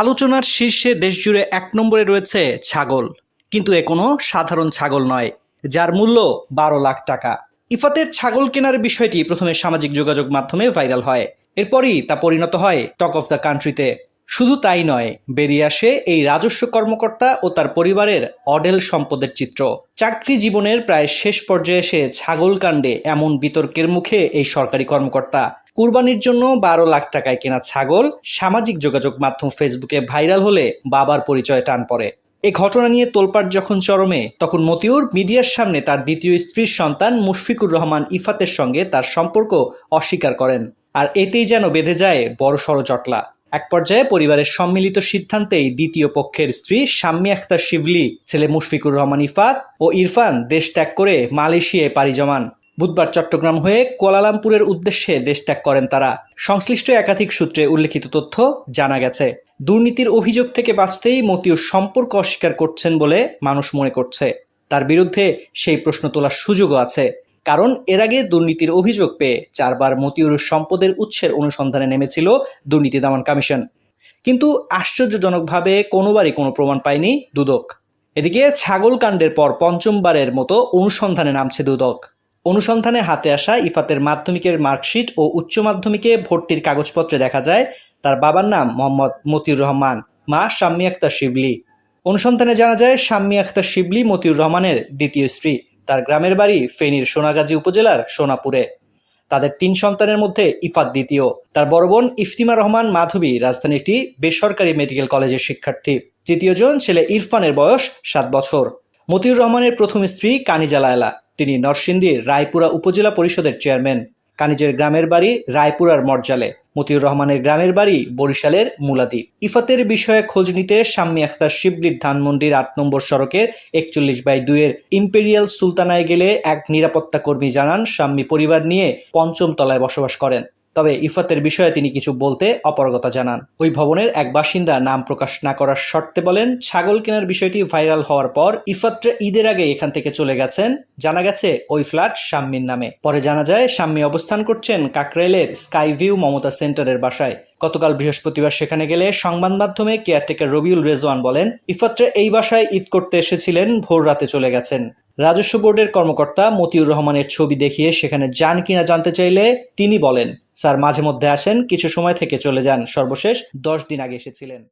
আলোচনার শীর্ষে দেশজুড়ে এক নম্বরে রয়েছে ছাগল। কিন্তু এ কোনো সাধারণ ছাগল নয়, যার মূল্য বারো লাখ টাকা। ইফাতের ছাগল কেনার বিষয়টি প্রথমে সামাজিক যোগাযোগ মাধ্যমে ভাইরাল হয়। এরপরই তা পরিণত হয় টক অফ দ্য কান্ট্রিতে। শুধু তাই নয়, বেরিয়ে আসে এই রাজস্ব কর্মকর্তা ও তার পরিবারের অডেল সম্পদের চিত্র। চাকরি জীবনের প্রায় শেষ পর্যায়ে এসে ছাগল কাণ্ডে এমন বিতর্কের মুখে এই সরকারি কর্মকর্তা। কুরবানির জন্য বারো লাখ টাকায় কেনা ছাগল, সামাজিক যোগাযোগ মাধ্যম ফেসবুকে ভাইরাল হলে বাবার পরিচয় টান পড়ে। এ ঘটনা নিয়ে তোলপাড় যখন চরমে, তখন মতিউর মিডিয়ার সামনে তার দ্বিতীয় স্ত্রীর সন্তান মুশফিকুর রহমান ইফাতের সঙ্গে তার সম্পর্ক অস্বীকার করেন। আর এতেই যেন বেঁধে যায় বড়সড় জটলা। এক পর্যায়ে পরিবারের সম্মিলিত সিদ্ধান্তেই দ্বিতীয় পক্ষের স্ত্রী শাম্মী আখতার শিবলি, ছেলে মুশফিকুর রহমান ইফাত ও ইরফান দেশ ত্যাগ করে মালয়েশিয়ায় পাড়ি জমান। বুধবার চট্টগ্রাম হয়ে কোয়ালালামপুরের উদ্দেশ্যে দেশ ত্যাগ করেন তারা। সংশ্লিষ্ট একাধিক সূত্রে উল্লেখিত তথ্য জানা গেছে। দুর্নীতির অভিযোগ থেকে বাঁচতেই মতিউর সম্পর্ক অস্বীকার করছেন বলে মানুষ মনে করছে। তার বিরুদ্ধে সেই প্রশ্ন তোলার সুযোগও আছে। কারণ এর আগে দুর্নীতির অভিযোগ পেয়ে চারবার মতিউর সম্পদের উৎসের অনুসন্ধানে নেমেছিল দুর্নীতি দমন কমিশন। কিন্তু আশ্চর্যজনকভাবে কোনোবারই কোনো প্রমাণ পায়নি দুদক। এদিকে ছাগল কাণ্ডের পর পঞ্চমবারের মতো অনুসন্ধানে নামছে দুদক। অনুসন্ধানে হাতে আসা ইফাতের মাধ্যমিকের মার্কশিট ও উচ্চ মাধ্যমিকে ভর্তির কাগজপত্রে দেখা যায়, তার বাবার নাম মোহাম্মদ মতিউর রহমান, মা শাম্মী আক্তার শিবলি। অনুসন্ধানে জানা যায়, শাম্মী আক্তার শিবলি মতিউর রহমানের দ্বিতীয় স্ত্রী। তার গ্রামের বাড়ি ফেনীর সোনাগাজী উপজেলার সোনাপুরে। তাদের তিন সন্তানের মধ্যে ইফাত দ্বিতীয়। তার বড় বোন ইফতিমা রহমান মাধবী রাজধানীর একটি বেসরকারি মেডিকেল কলেজের শিক্ষার্থী। তৃতীয়জন ছেলে ইরফানের বয়স সাত বছর। মতিউর রহমানের প্রথম স্ত্রী কানিজা লায়লা। তিনি নরসিংদীর রায়পুরা উপজেলা পরিষদের চেয়ারম্যান। কানিজের গ্রামের বাড়ি রায়পুরার মর্জালে মতিউর রহমানের গ্রামের বাড়ি বরিশালের মুলাদি। ইফাতের বিষয়ে খোঁজ নিতে শাম্মী আখতার শিবলির ধানমন্ডির আট নম্বর সড়কের একচল্লিশ বাই দুইয়ের ইম্পেরিয়াল সুলতানায় গেলে এক নিরাপত্তা কর্মী জানান, শাম্মী পরিবার নিয়ে পঞ্চম তলায় বসবাস করেন। তবে ইফাতের বিষয়ে তিনি কিছু বলতে অপারগতা জানান। ওই ভবনের এক বাসিন্দা নাম প্রকাশ না করার শর্তে বলেন, ছাগল কেনার বিষয়টি ভাইরাল হওয়ার পর ইফাতরা ঈদের আগে এখান থেকে চলে গেছেন, জানা গেছে ওই ফ্ল্যাট শাম্মীর নামে। পরে জানা যায়, শাম্মী অবস্থান করছেন কাকরাইলের স্কাইভিউ মমতা সেন্টারের বাসায়। গতকাল বৃহস্পতিবার সেখানে গেলে সংবাদ মাধ্যমে কেয়ারটেকার রবিউল রেজওয়ান বলেন, ইফাত্রে এই বাসায় ঈদ করতে এসেছিলেন, ভোর রাতে চলে গেছেন। রাজস্ব বোর্ডের কর্মকর্তা মতিউর রহমানের ছবি দেখিয়ে সেখানে যান কিনা জানতে চাইলে তিনি বলেন, স্যার মাঝে মধ্যে আসেন, কিছু সময় থেকে চলে যান, সর্বশেষ দশ দিন আগে এসেছিলেন।